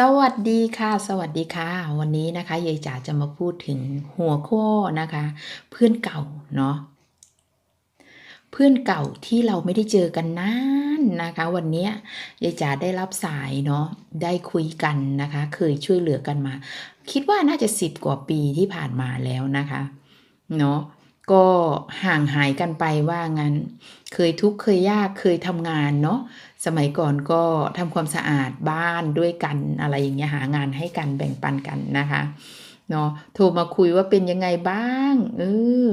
สวัสดีค่ะ สวัสดีค่ะ วันนี้นะคะยายจ๋าจะมาพูดถึงหัวข้อนะคะ เพื่อนเก่าเนาะเพื่อนเก่าที่เราไม่ได้เจอกันนานนะคะ วันนี้ยายจ๋าได้รับสายเนาะได้คุยกันนะคะ เคยช่วยเหลือกันมา คิดว่าน่าจะสิบกว่าปีที่ผ่านมาแล้วนะคะเนาะ ก็ห่างหายกันไปว่างั้น เคยทุกข์เคยยากเคยทำงานเนาะสมัยก่อนก็ทำความสะอาดบ้านด้วยกันอะไรอย่างเงี้ยหางานให้กันแบ่งปันกันนะคะเนาะโทรมาคุยว่าเป็นยังไงบ้างเออ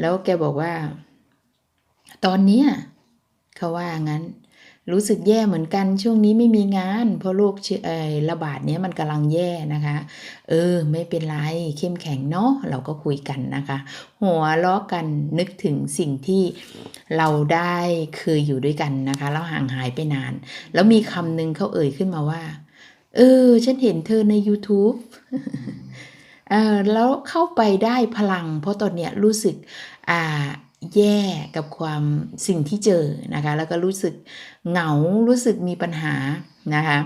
แล้วแกบอกว่า ตอนเนี้ยเขาว่างั้น รู้สึกแย่เหมือนกันช่วงนี้ไม่มีงาน เพราะโรคระบาดเนี้ยมันกำลังแย่นะคะ เออ ไม่เป็นไรเข้มแข็งเนาะเราก็คุยกันนะคะ หัวล้อกันนึกถึงสิ่งที่เราได้เคยอยู่ด้วยกันนะคะแล้วห่างหายไปนาน แล้วมีคำหนึ่งเขาเอ่ยขึ้นมาว่า เออ ฉันเห็นเธอใน YouTube เออแล้วเข้าไปได้พลัง เพราะตอนเนี้ยรู้สึกอ่า แย่กับความสิ่งที่เจอนะคะ แล้วก็รู้สึกเหงารู้สึกมีปัญหานะคะ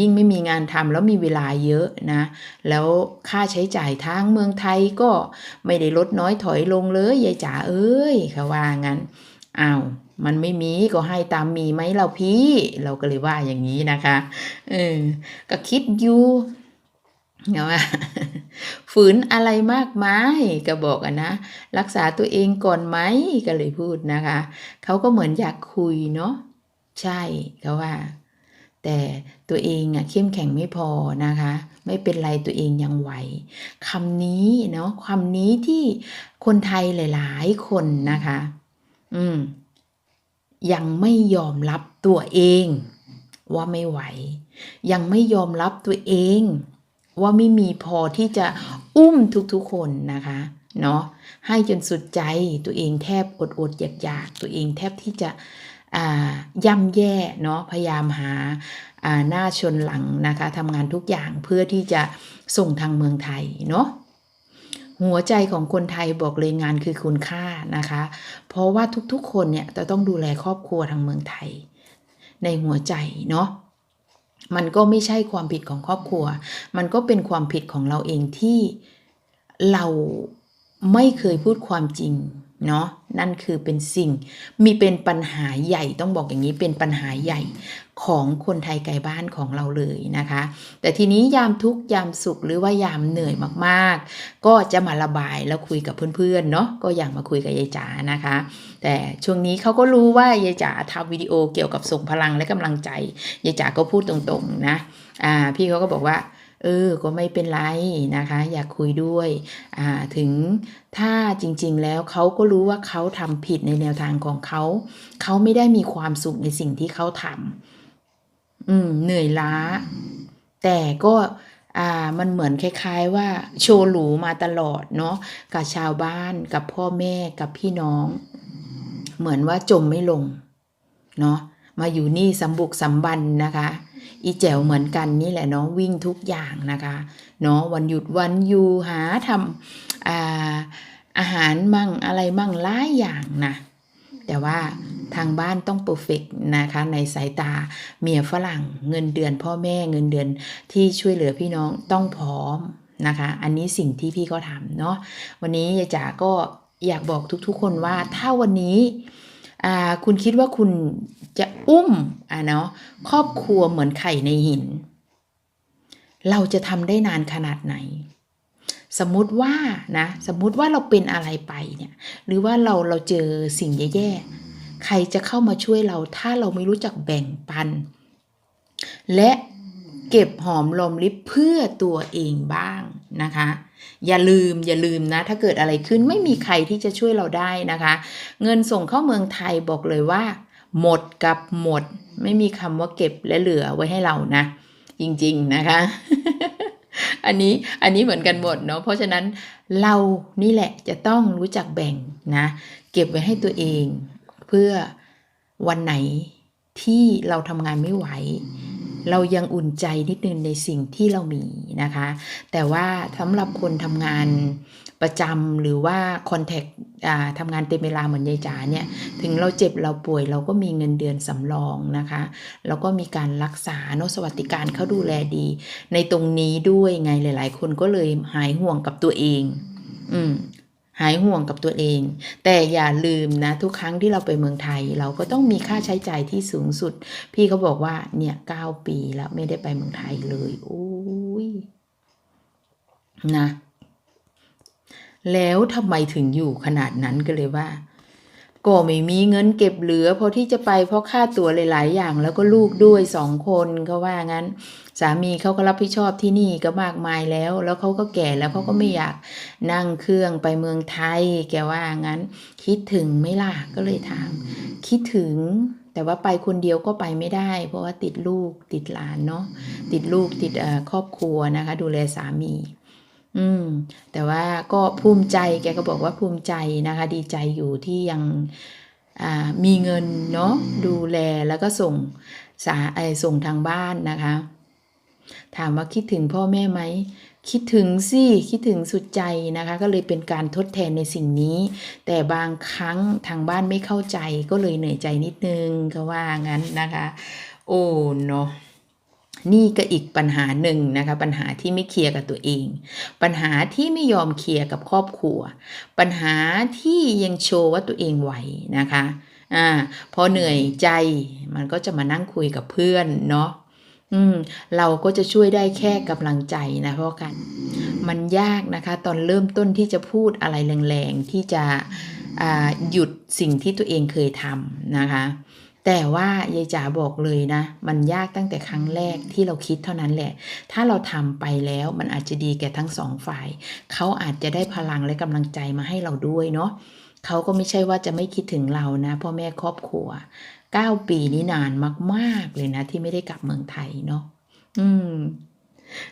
ยิ่งไม่มีงานทำแล้วมีเวลาเยอะนะ แล้วค่าใช้จ่ายทางเมืองไทยก็ไม่ได้ลดน้อยถอยลงเลยยายจ๋าเอ้ยเขาว่างั้นอ้าวมันไม่มีก็ให้ตามมีไหมเราพี่ เราก็เลยว่าอย่างนี้นะคะเออก็คิดอยู่ เนาะว่าฝืนอะไรมากมายก็บอกอะนะรักษาตัวเองก่อนไหมก็เลยพูดนะคะเขาก็เหมือนอยากคุยเนาะใช่เขาว่า แต่ตัวเองอะเข้มแข็งไม่พอนะคะ ไม่เป็นไรตัวเองยังไหวคำนี้เนาะคำนี้ที่คนไทยหลายๆคนนะคะ อืม ยังไม่ยอมรับตัวเอง ว่าไม่ไหว ยังไม่ยอมรับตัวเอง ว่าไม่มีพอที่จะอุ้มทุกๆคนนะคะเนาะให้จนสุดใจตัวเองแทบอดอดอยากอยากๆตัวเองแทบที่จะย่ำแย่เนาะพยายามหาหน้าชนหลังนะคะทำงานทุกอย่างเพื่อที่จะส่งทางเมืองไทยเนาะหัวใจของคนไทยบอกเลยงานคือคุณค่านะคะ เพราะว่าทุกๆคนเนี่ยจะต้องดูแลครอบครัวทางเมืองไทย ในหัวใจเนาะ มันก็ไม่ใช่ความผิดของครอบครัว มันก็เป็นความผิดของเราเองที่เราไม่เคยพูดความจริง เนาะนั่นคือเป็นสิ่งมีเป็นปัญหาใหญ่ต้องบอกอย่างนี้เป็นปัญหาใหญ่ของคนไทยไกลบ้านของเราเลยนะคะ แต่ทีนี้ยามทุกยามสุขหรือว่ายามเหนื่อยมากๆ ก็จะมาระบายแล้วคุยกับเพื่อนๆเนาะก็อย่างมาคุยกับยายจ๋านะคะ แต่ช่วงนี้เขาก็รู้ว่ายายจ๋าทำวิดีโอเกี่ยวกับส่งพลังและกำลังใจยายจ๋าก็พูดตรงๆนะอ่าพี่เขาก็บอกว่า เออ ก็ไม่เป็นไรนะคะ อยากคุยด้วยอ่าถึงถ้าจริงๆแล้วเขาก็รู้ว่าเขาทำผิดในแนวทางของเขา เขาไม่ได้มีความสุขในสิ่งที่เขาทำอืม เหนื่อยล้า แต่ก็อ่ามันเหมือนคล้าย ๆ ว่าโชว์หรูมาตลอดเนาะกับชาวบ้านกับพ่อแม่กับพี่น้อง เหมือนว่าจมไม่ลงเนาะมาอยู่นี่สำบุกสำบันนะคะ อีแจ๋วเหมือนกันนี่แหละเนาะวิ่งทุกอย่างนะคะเนาะวันหยุดวันอยู่หาทำอาอาหารมั่งอะไรมั่งหลายอย่างนะแต่ว่าทางบ้านต้องเปอร์เฟกนะคะในสายตาเมียฝรั่งเงินเดือนพ่อแม่เงินเดือนที่ช่วยเหลือพี่น้องต้องพร้อมนะคะ อันนี้สิ่งที่พี่เขาทำเนาะวันนี้ยายจ๋าก็อยากบอกทุกๆคนว่าถ้าวันนี้ คุณคิดว่าคุณจะอุ้มอะเนาะครอบครัวเหมือนไข่ในหิน เราจะทำได้นานขนาดไหน สมมุติว่านะสมมุติว่าเราเป็นอะไรไปเนี่ยหรือว่าเราเราเจอสิ่งแย่ๆใครจะเข้ามาช่วยเราถ้าเราไม่รู้จักแบ่งปัน และ เก็บหอมรอมริบเพื่อตัวเองบ้างนะคะ อย่าลืมอย่าลืมนะ ถ้าเกิดอะไรขึ้นไม่มีใครที่จะช่วยเราได้นะคะ เงินส่งเข้าเมืองไทยบอกเลยว่า หมดกับหมด ไม่มีคำว่าเก็บและเหลือไว้ให้เรานะ จริงๆนะคะ อันนี้อันนี้เหมือนกันหมดเนาะเพราะฉะนั้นเรานี่แหละจะต้องรู้จักแบ่งนะ เก็บไว้ให้ตัวเอง เพื่อวันไหนที่เราทำงานไม่ไหว เรายังอุ่นใจนิดนึงในสิ่งที่เรามีนะคะ แต่ว่าสำหรับคนทำงานประจำหรือว่าคอนแทคทำงานเต็มเวลาเหมือนยายจ๋าเนี่ย ถึงเราเจ็บเราป่วยเราก็มีเงินเดือนสำรองนะคะ แล้วก็มีการรักษาเนอะสวัสดิการเขาดูแลดี ในตรงนี้ด้วยไงหลาย ๆ คนก็เลยหายห่วงกับตัวเอง อืม หายห่วงกับตัวเอง แต่อย่าลืมนะ ทุกครั้งที่เราไปเมืองไทย เราก็ต้องมีค่าใช้จ่ายที่สูงสุด พี่เขาบอกว่าเนี่ยเก้าปีแล้วไม่ได้ไปเมืองไทยเลยโอ้ยนะ แล้วทำไมถึงอยู่ขนาดนั้นก็เลยว่า ก็ไม่มีเงินเก็บเหลือพอที่จะไปเพราะค่าตั๋วหลาย ๆ อย่าง แล้วก็ลูกด้วยสองคนเขาว่างั้น สามีเขาก็รับผิดชอบที่นี่ก็มากมายแล้ว แล้วเขาก็แก่แล้วเขาก็ไม่อยากนั่งเครื่องไปเมืองไทย แกว่างั้น คิดถึงไม่ล่ะก็เลยถาม คิดถึงแต่ว่าไปคนเดียวก็ไปไม่ได้ เพราะว่าติดลูกติดหลานเนาะติดลูกติดครอบครัวนะคะ ดูแลสามี อืม แต่ว่าก็ภูมิใจแกก็บอกว่าภูมิใจนะคะ ดีใจอยู่ที่ยังอ่ามีเงินเนาะดูแลแล้วก็ส่งสาไอส่งทางบ้านนะคะ ถามว่าคิดถึงพ่อแม่ไหมคิดถึงสิคิดถึงสุดใจนะคะ ก็เลยเป็นการทดแทนในสิ่งนี้ แต่บางครั้งทางบ้านไม่เข้าใจก็เลยเหนื่อยใจนิดนึงก็ว่างั้นนะคะ โอ้เนาะ นี่ก็อีกปัญหาหนึ่งนะคะ ปัญหาที่ไม่เคลียร์กับตัวเอง ปัญหาที่ไม่ยอมเคลียร์กับครอบครัว ปัญหาที่ยังโชว์ว่าตัวเองไหวนะคะอ่าพอเหนื่อยใจมันก็จะมานั่งคุยกับเพื่อนเนาะอืมเราก็จะช่วยได้แค่กำลังใจนะเพราะกัน มันยากนะคะ ตอนเริ่มต้นที่จะพูดอะไรแรงๆ ที่จะอ่าหยุดสิ่งที่ตัวเองเคยทำนะคะ แต่ว่ายายจ๋าบอกเลยนะ มันยากตั้งแต่ครั้งแรกที่เราคิดเท่านั้นแหละ ถ้าเราทำไปแล้วมันอาจจะดีแก่ทั้งสองฝ่าย เขาอาจจะได้พลังและกำลังใจมาให้เราด้วยเนาะเขาก็ไม่ใช่ว่าจะไม่คิดถึงเรานะพ่อแม่ครอบครัวเก้าปีนี้นานมาก ๆ เลยนะ ที่ไม่ได้กลับเมืองไทยเนาะอืม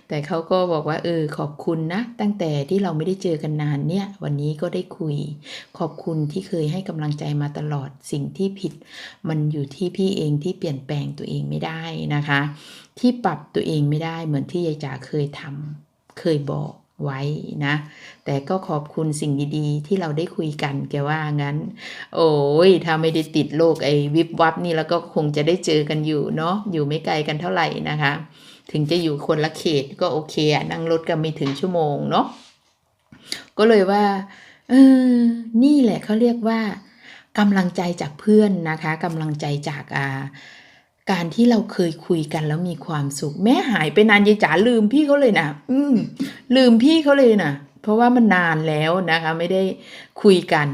แต่เขาก็บอกว่าเออขอบคุณนะ ตั้งแต่ที่เราไม่ได้เจอกันนานเนี่ย วันนี้ก็ได้คุย ขอบคุณที่เคยให้กำลังใจมาตลอดสิ่งที่ผิด มันอยู่ที่พี่เองที่เปลี่ยนแปลงตัวเองไม่ได้นะคะ ที่ปรับตัวเองไม่ได้เหมือนที่ยายจ๋าเคยทำเคยบอกไว้นะ แต่ก็ขอบคุณสิ่งดีๆ ที่เราได้คุยกันแกว่างั้น โอ้ยถ้าไม่ได้ติดโลกไอ้วิบวับนี่แล้วก็คงจะได้เจอกันอยู่เนาะอยู่ไม่ไกลกันเท่าไหร่นะคะ ถึงจะอยู่คนละเขตก็โอเคอะนั่งรถกันไม่ถึงชั่วโมงเนาะก็เลยว่าเออนี่แหละเขาเรียกว่ากำลังใจจากเพื่อนนะคะกำลังใจจากอาการที่เราเคยคุยกันแล้วมีความสุข แม่หายไปนานยายจ๋าลืมพี่เขาเลยนะอืมลืมพี่เขาเลยนะเพราะว่ามันนานแล้วนะคะ ไม่ได้คุยกัน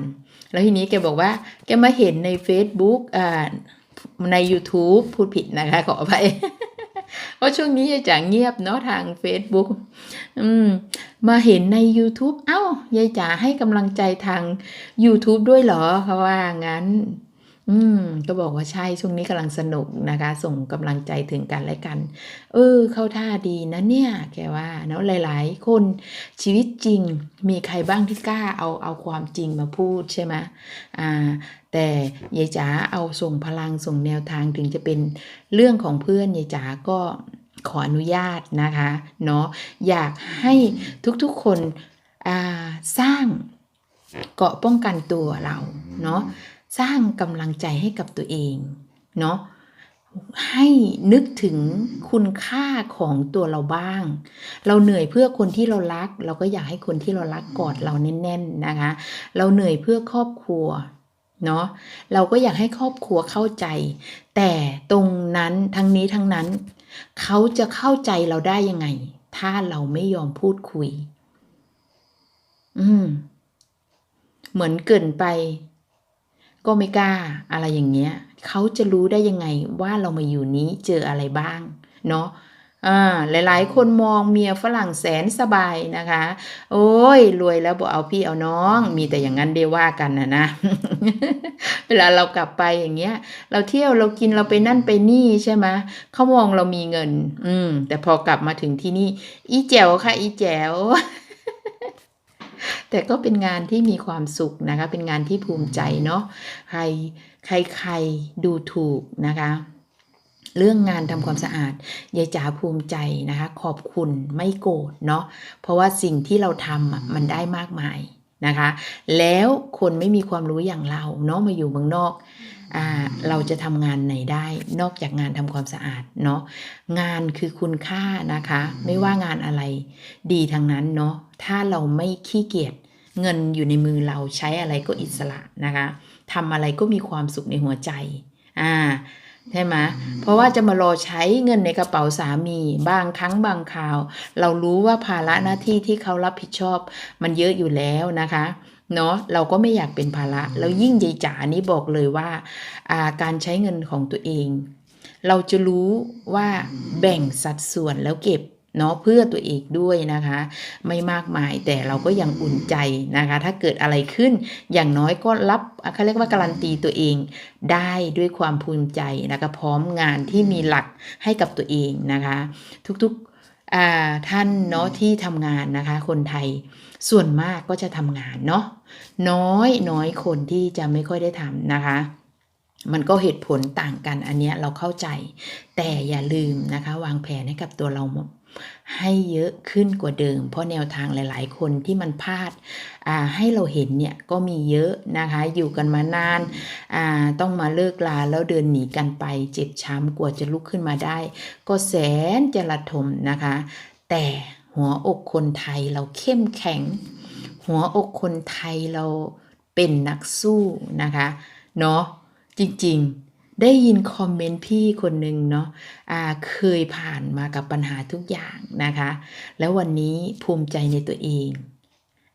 แล้วทีนี้แกบอกว่า แกมาเห็นใน Facebook อ่าใน YouTube พูดผิดนะคะ ขออภัย เพราะช่วงนี้ยายจ๋าเงียบเนาะทาง Facebook อืม มาเห็นใน YouTube เอ้ายายจ๋าให้กำลังใจทาง YouTube ด้วยเหรอเขาว่างั้น อืม ก็บอกว่าใช่ช่วงนี้กำลังสนุกนะคะ ส่งกำลังใจถึงกันและกัน เออ เข้าท่าดีนะเนี่ย แกว่าเนาะหลายๆ คนชีวิตจริงมีใครบ้างที่กล้าเอาเอาความจริงมาพูดใช่ไหมอ่า แต่ยายจ๋าเอาส่งพลังส่งแนวทางถึงจะเป็นเรื่องของเพื่อนยายจ๋าก็ขออนุญาตนะคะเนาะอยากให้ทุกๆคนอ่าสร้างเกาะป้องกันตัวเราเนาะ สร้างกำลังใจให้กับตัวเองเนาะให้นึกถึงคุณค่าของตัวเราบ้าง เราเหนื่อยเพื่อคนที่เรารัก เราก็อยากให้คนที่เรารักกอดเราแน่น ๆนะคะ เราเหนื่อยเพื่อครอบครัวเนาะเราก็อยากให้ครอบครัวเข้าใจ แต่ตรงนั้นทั้งนี้ทั้งนั้น เขาจะเข้าใจเราได้ยังไง ถ้าเราไม่ยอมพูดคุย อืม เหมือนเกินไป ก็ไม่กล้าอะไรอย่างเงี้ยเขาจะรู้ได้ยังไงว่าเรามาอยู่นี้เจออะไรบ้าง เนาะอ่าหลายๆ คนมองเมียฝรั่งแสนสบายนะคะ โอ้ย รวยแล้วบอกเอาพี่เอาน้อง มีแต่อย่างนั้นได้ว่ากันนะนะ เวลาเรากลับไปอย่างเงี้ย เราเที่ยวเรากินเราไปนั่นไปนี่ใช่ไหมเขามองเรามีเงิน อืม แต่พอกลับมาถึงที่นี่ อีแจ๋วค่ะ อีแจ๋ว แต่ก็เป็นงานที่มีความสุขนะคะ เป็นงานที่ภูมิใจเนาะใครใครใครดูถูกนะคะเรื่องงานทำความสะอาดยายจ๋าภูมิใจนะคะ ขอบคุณไม่โกรธเนาะเพราะว่าสิ่งที่เราทำมันได้มากมายนะคะ แล้วคนไม่มีความรู้อย่างเราเนาะมาอยู่เมืองนอก เราจะทำงานไหนได้นอกจากงานทำความสะอาดเนาะงานคือคุณค่านะคะ ไม่ว่างานอะไร ดีทั้งนั้นเนาะถ้าเราไม่ขี้เกียจเงินอยู่ในมือเราใช้อะไรก็อิสระนะคะทำอะไรก็มีความสุขในหัวใจอ่าใช่ไหมเพราะว่าจะมารอใช้เงินในกระเป๋าสามีบางครั้งบางคราว เรารู้ว่าภาระหน้าที่ที่เขารับผิดชอบ มันเยอะอยู่แล้วนะคะ เนาะเราก็ไม่อยากเป็นภาระแล้วยิ่งยายจ๋านี่บอกเลยว่าอ่าการใช้เงินของตัวเอง เราจะรู้ว่าแบ่งสัดส่วนแล้วเก็บเนาะเพื่อตัวเองด้วยนะคะ ไม่มากมายแต่เราก็ยังอุ่นใจนะคะ ถ้าเกิดอะไรขึ้นอย่างน้อยก็รับเขาเรียกว่าการันตีตัวเองได้ด้วยความภูมิใจนะคะพร้อมงานที่มีหลักให้กับตัวเองนะคะ ทุกๆอ่า ท่านเนาะที่ทำงานนะคะ คนไทยส่วนมากก็จะทำงานเนาะน้อยน้อยคนที่จะไม่ค่อยได้ทำนะคะ มันก็เหตุผลต่างกันอันเนี้ยเราเข้าใจ แต่อย่าลืมนะคะ วางแผนให้กับตัวเรา ให้เยอะขึ้นกว่าเดิม เพราะแนวทางหลาย ๆ คนที่มันพลาดาให้เราเห็นเนี่ยก็มีเยอะนะคะ อยู่กันมานานาต้องมาเลิกลาแล้วเดินหนีกันไปเจ็บช้ำกว่าจะลุกขึ้นมาได้ ก็แสนจะระทมนะคะ แต่หัวอกคนไทยเราเข้มแข็ง หัวอกคนไทยเราเป็นนักสู้นะคะเนาะจริง ๆ ได้ยินคอมเมนต์พี่คนหนึ่งเนาะอ่าเคยผ่านมากับปัญหาทุกอย่างนะคะ แล้ววันนี้ภูมิใจในตัวเอง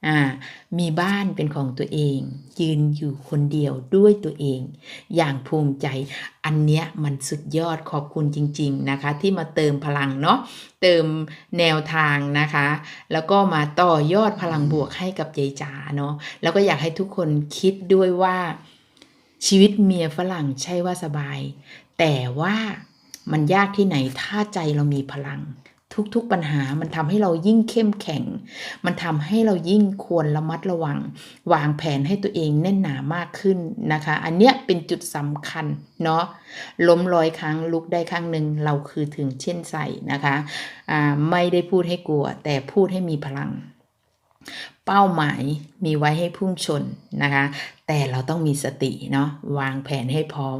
อมีบ้านเป็นของตัวเอง ยืนอยู่คนเดียวด้วยตัวเอง อย่างภูมิใจอันเนี้ยมันสุดยอดขอบคุณจริง ๆนะคะ ที่มาเติมพลังเนาะเติมแนวทางนะคะ แล้วก็มาต่อยอดพลังบวกให้กับยายจ๋าเนาะแล้วก็อยากให้ทุกคนคิดด้วยว่า ชีวิตเมียฝรั่งใช่ว่าสบาย แต่ว่ามันยากที่ไหนถ้าใจเรามีพลัง ทุกๆปัญหามันทำให้เรายิ่งเข้มแข็ง มันทำให้เรายิ่งควรระมัดระวัง วางแผนให้ตัวเองแน่นหนามากขึ้นนะคะ อันเนี้ยเป็นจุดสำคัญเนาะล้มร้อยครั้งลุกได้ครั้งหนึ่งเราคือถึงเช่นใส่นะคะอ่าไม่ได้พูดให้กลัว แต่พูดให้มีพลังเป้าหมายมีไว้ให้พุ่งชนนะคะ แต่เราต้องมีสติเนาะวางแผนให้พร้อม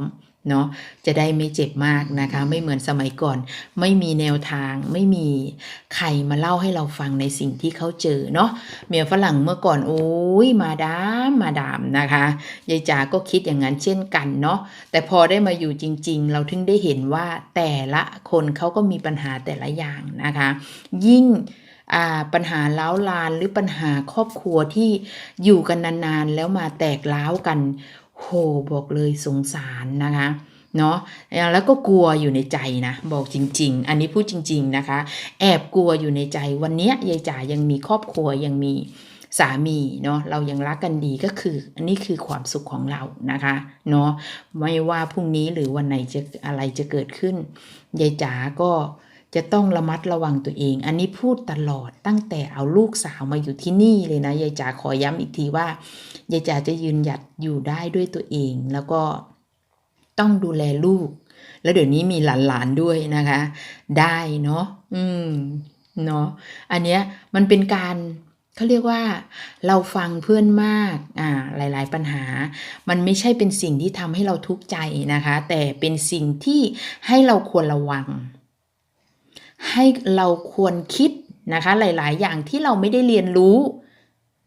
เนาะจะได้ไม่เจ็บมากนะคะ ไม่เหมือนสมัยก่อน ไม่มีแนวทางไม่มีใครมาเล่าให้เราฟังในสิ่งที่เขาเจอเนาะเมียฝรั่งเมื่อก่อนโอ้ยมาดามมาดามนะคะยายจ๋าก็คิดอย่างนั้นเช่นกันเนาะแต่พอได้มาอยู่จริง ๆ เราถึงได้เห็นว่าแต่ละคนเขาก็มีปัญหาแต่ละอย่างนะคะ ยิ่ง ปัญหาเล้าลานหรือปัญหาครอบครัวที่อยู่กันนานๆ แล้วมาแตกเล้ากัน โหบอกเลยสงสารนะคะเนาะแล้วก็กลัวอยู่ในใจนะ บอกจริง ๆ อันนี้พูดจริง ๆนะคะ แอบกลัวอยู่ในใจวันเนี้ยยายจ๋ายังมีครอบครัวยังมีสามีเนาะเรายังรักกันดีก็คือ อันนี้คือความสุขของเรานะคะเนาะไม่ว่าพรุ่งนี้หรือวันไหนจะอะไรจะเกิดขึ้นยายจ๋าก็ จะต้องระมัดระวังตัวเอง อันนี้พูดตลอดตั้งแต่เอาลูกสาวมาอยู่ที่นี่เลยนะยายจ๋าขอย้ำอีกทีว่ายายจ๋าจะยืนหยัดอยู่ได้ด้วยตัวเอง แล้วก็ต้องดูแลลูก แล้วเดี๋ยวนี้มีหลานๆด้วยนะคะ ได้เนาะอืมเนาะอันเนี้ยมันเป็นการเขาเรียกว่าเราฟังเพื่อนมากอ่าหลาย ๆ ปัญหา มันไม่ใช่เป็นสิ่งที่ทำให้เราทุกข์ใจนะคะ แต่เป็นสิ่งที่ให้เราควรระวัง ให้เราควรคิดนะคะหลาย ๆ อย่างที่เราไม่ได้เรียนรู้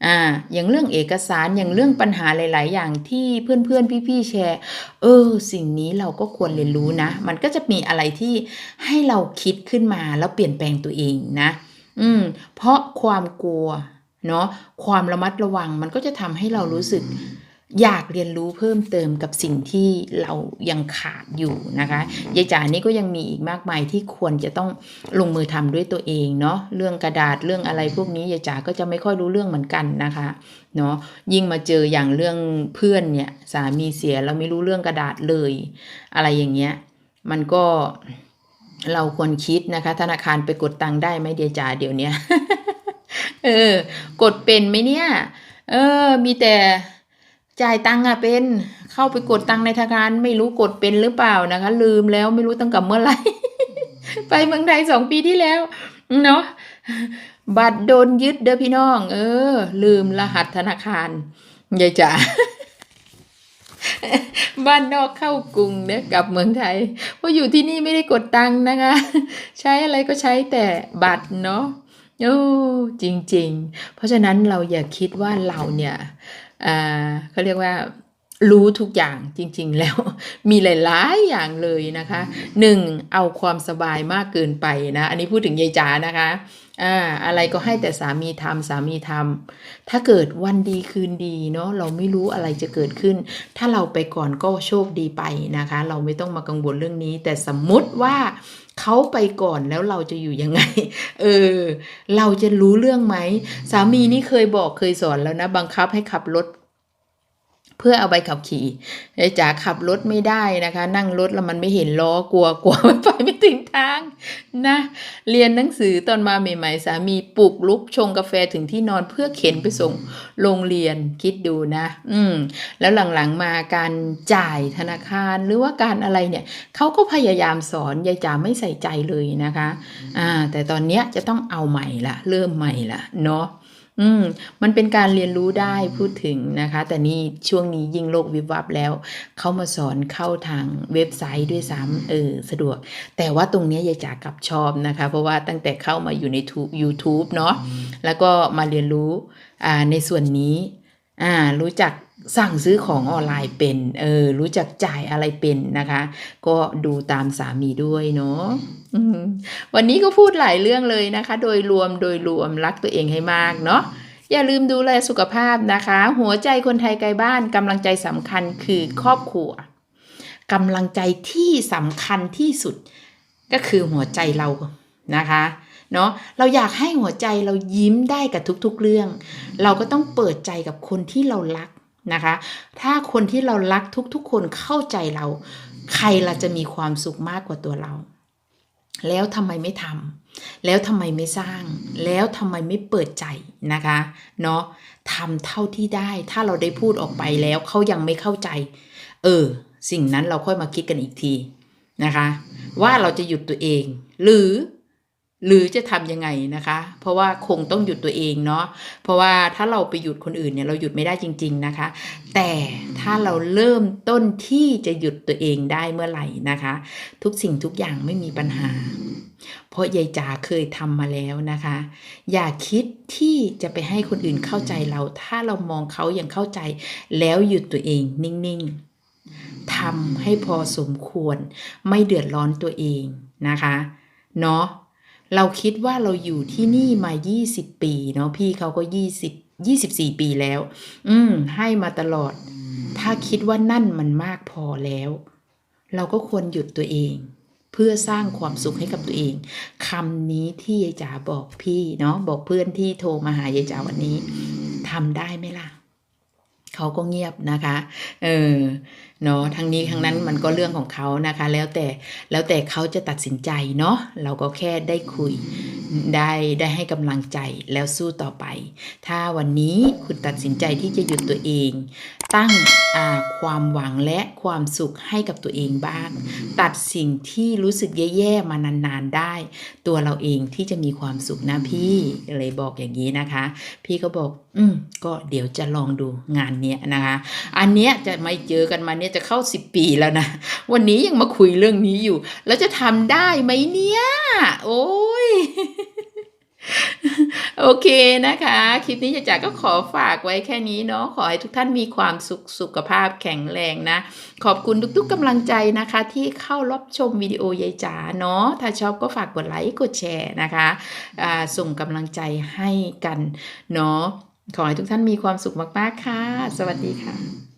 อ่าอย่างเรื่องเอกสารอย่างเรื่องปัญหาหลาย ๆ อย่างที่เพื่อน ๆ พี่ ๆ แชร์ เออ สิ่งนี้เราก็ควรเรียนรู้นะ มันก็จะมีอะไรที่ให้เราคิดขึ้นมาแล้วเปลี่ยนแปลงตัวเองนะ อืม เพราะความกลัวเนาะความระมัดระวังมันก็จะทำให้เรารู้สึก อยากเรียนรู้เพิ่มเติมกับสิ่งที่เรายังขาดอยู่นะคะยายจ๋านี่ก็ยังมีอีกมากมายที่ควรจะต้องลงมือทำด้วยตัวเองเนาะเรื่องกระดาษเรื่องอะไรพวกนี้ยายจ๋าก็จะไม่ค่อยรู้เรื่องเหมือนกันนะคะเนาะยิ่งมาเจออย่างเรื่องเพื่อนเนี่ยสามีเสียเราไม่รู้เรื่องกระดาษเลย อะไรอย่างเงี้ยมันก็เราควรคิดนะคะ ธนาคารไปกดตังค์ได้ไหมเดียจ๋าเดี๋ยวเนี้ยเออกดเป็นไหมเนี่ย เออ มีแต่ จ่ายตังค์อะเป็น เข้าไปกดตังค์ในธนาคารไม่รู้กดเป็นหรือเปล่านะคะ ลืมแล้วไม่รู้ตั้งแต่เมื่อไหร่ ไปเมืองไทยสองปีที่แล้วเนาะบัตรโดนยึดเด้อพี่น้อง เออ ลืมรหัสธนาคารยายจ๋าบ้านนอกเข้ากรุงเนี่ยกลับเมืองไทยเพราะอยู่ที่นี่ไม่ได้กดตังค์นะคะ ใช้อะไรก็ใช้แต่บัตรเนาะโอ้จริง ๆ เพราะฉะนั้นเราอย่าคิดว่าเราเนี่ย อ่าเขาเรียกว่ารู้ทุกอย่างจริง ๆ แล้วมีหลาย ๆ อย่างเลยนะคะหนึ่งเอาความสบายมากเกินไปนะ อันนี้พูดถึงยายจ๋านะคะอ่าอะไรก็ให้แต่สามีทำสามีทำถ้าเกิดวันดีคืนดีเนาะเราไม่รู้อะไรจะเกิดขึ้น ถ้าเราไปก่อนก็โชคดีไปนะคะ เราไม่ต้องมากังวลเรื่องนี้ แต่สมมุติว่า เขาไปก่อนแล้วเราจะอยู่ยังไง เออ เราจะรู้เรื่องไหม สามีนี่เคยบอกเคยสอนแล้วนะ บังคับให้ขับรถ เพื่อเอาใบขับขี่ไอ้จ๋าขับรถไม่ได้นะคะ นั่งรถแล้วมันไม่เห็นล้อกลัวกลัวมันไปไม่ถึงทางนะ เรียนหนังสือตอนมาใหม่ๆ สามีปลุกลุกชงกาแฟถึงที่นอนเพื่อเข็นไปส่งโรงเรียนคิดดูนะ อืม แล้วหลังๆมาการจ่ายธนาคารหรือว่าการอะไรเนี่ยเขาก็พยายามสอนยายจ๋าไม่ใส่ใจเลยนะคะ อ่า แต่ตอนเนี้ยจะต้องเอาใหม่ละเริ่มใหม่ละเนาะ อืม มันเป็นการเรียนรู้ได้พูดถึงนะคะ แต่นี่ช่วงนี้ยิ่งโลกวิบวับแล้ว เขามาสอนเข้าทางเว็บไซต์ด้วยซ้ำเออ สะดวก แต่ว่าตรงเนี้ยยายจ๋ากลับชอบนะคะ เพราะว่าตั้งแต่เข้ามาอยู่ใน Tu- YouTube เนาะแล้วก็มาเรียนรู้อ่าในส่วนนี้อ่ารู้จัก สั่งซื้อของออนไลน์เป็น เออ รู้จักจ่ายอะไรเป็นนะคะ ก็ดูตามสามีด้วยเนาะวันนี้ก็พูดหลายเรื่องเลยนะคะ โดยรวมโดยรวมรักตัวเองให้มากเนาะอย่าลืมดูแลสุขภาพนะคะ หัวใจคนไทยไกลบ้านกำลังใจสำคัญคือครอบครัวกำลังใจที่สำคัญที่สุดก็คือหัวใจเรานะคะเนาะเราอยากให้หัวใจเรายิ้มได้กับทุกๆเรื่อง เราก็ต้องเปิดใจกับคนที่เรารัก นะคะ ถ้าคนที่เรารักทุกๆ คนเข้าใจเรา ใครเราจะมีความสุขมากกว่าตัวเรา แล้วทำไมไม่ทำแล้วทำไมไม่สร้าง แล้วทำไมไม่เปิดใจนะคะเนาะทำเท่าที่ได้ ถ้าเราได้พูดออกไปแล้วเขายังไม่เข้าใจ เออ สิ่งนั้นเราค่อยมาคิดกันอีกทีนะคะ ว่าเราจะหยุดตัวเอง หรือ หรือจะทำยังไงนะคะ เพราะว่าคงต้องหยุดตัวเองเนาะ เพราะว่าถ้าเราไปหยุดคนอื่นเนี่ยเราหยุดไม่ได้จริง ๆนะคะ แต่ถ้าเราเริ่มต้นที่จะหยุดตัวเองได้เมื่อไหร่นะคะ ทุกสิ่งทุกอย่างไม่มีปัญหา เพราะยายจ๋าเคยทำมาแล้วนะคะ อย่าคิดที่จะไปให้คนอื่นเข้าใจเรา ถ้าเรามองเขาอย่างเข้าใจ แล้วหยุดตัวเองนิ่งๆทำให้พอสมควร ไม่เดือดร้อนตัวเองนะคะ เนาะ เราคิดว่าเราอยู่ที่นี่มา 20 ปีเนาะพี่เขาก็ 20 24 ปีแล้ว อืม ให้มาตลอด ถ้าคิดว่านั่นมันมากพอแล้ว เราก็ควรหยุดตัวเอง เพื่อสร้างความสุขให้กับตัวเองคำนี้ที่ยายจ๋าบอกพี่เนาะบอกเพื่อนที่โทรมาหายายจ๋าวันนี้ทำได้ไหมล่ะ เขาก็เงียบนะคะ เออเนาะทั้งนี้ทั้งนั้นมันก็เรื่องของเขานะคะ แล้วแต่แล้วแต่เขาจะตัดสินใจเนาะเราก็แค่ได้คุยได้ได้ให้กำลังใจแล้วสู้ต่อไป ถ้าวันนี้คุณตัดสินใจที่จะหยุดตัวเอง ตั้งอ่าความหวังและความสุขให้กับตัวเองบ้าง ตัดสิ่งที่รู้สึกแย่ๆมานานๆได้ ตัวเราเองที่จะมีความสุขนะพี่เลยบอกอย่างนี้นะคะ พี่ก็บอก อืมก็เดี๋ยวจะลองดูงานเนี้นะคะ อันเนี้ยจะไม่เจอกันมาเนี่ยจะเข้าสิบปีแล้วนะ วันนี้ยังมาคุยเรื่องนี้อยู่ แล้วจะทำได้ไหมเนี่ย โอ้ยโอเคนะคะ คลิปนี้จะจากก็ขอฝากไว้แค่นี้เนาะขอให้ทุกท่านมีความสุขสุขภาพแข็งแรงนะ ขอบคุณทุกๆกำลังใจนะคะ ที่เข้ารับชมวิดีโอยายจ๋าเนาะถ้าชอบก็ฝากกดไลค์กดแชร์นะคะส่งกำลังใจให้กันเนาะ ขอให้ทุกท่านมีความสุขมาก ๆ ค่ะ สวัสดีค่ะ